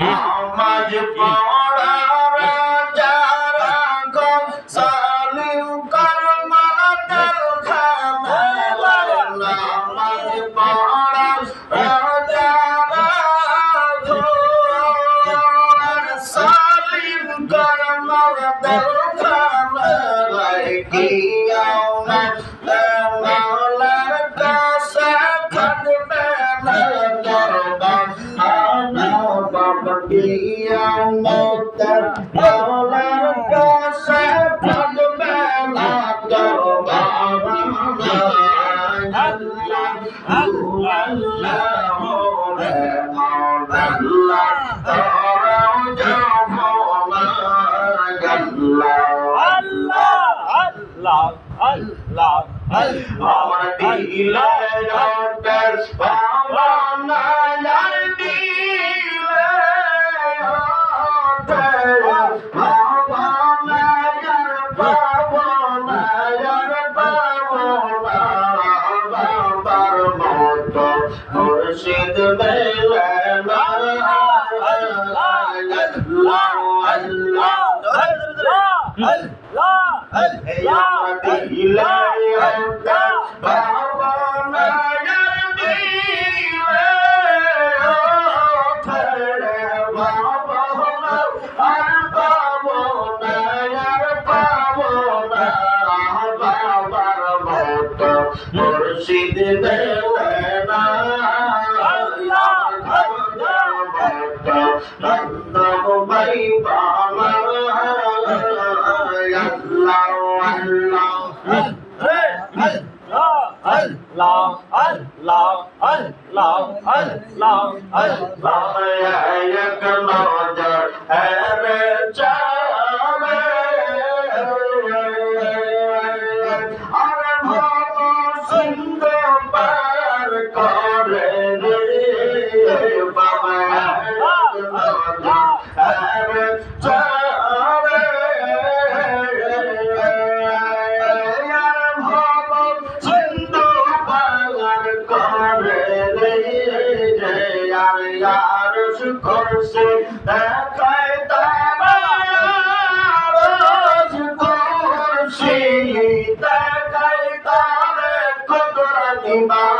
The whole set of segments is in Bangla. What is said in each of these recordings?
নামাজ পড়ার যারা গম সালিম কর মাতাল খামেলা নামাজ পড়ার যারা গম সালিম কর মাতাল খামেলা কিয়ামত আমার দিলে ডক্টর বাবা নায়ার মতো মুর্শিদ বেলে আল্লাহ আল্লাহ আল্লাহ এক নজর হেরে যাবে আর ভালো সুন্দর পার করে রে বাবা এক নজর হেরে আর ইয়ার করছে দেখায় তারা করছি দেখায় তারে কুদরতি বাবার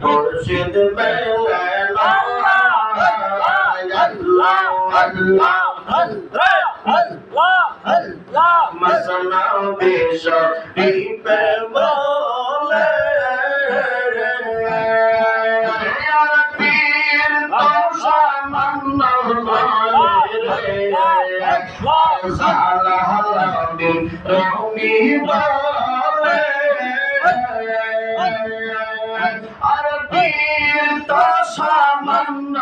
মুর্শিদ মসনা বেশ দীপে বলে পীর তো সামান্য হালাদি রমি বলে সামান্য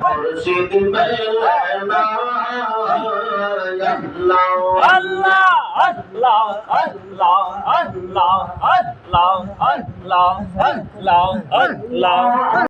মুর্শিদ মেলে না আল্লাহ আল্লাহ আল্লাহ আল্লাহ আল্লাহ আল্লাহ আল্লাহ আল্লাহ আল্লাহ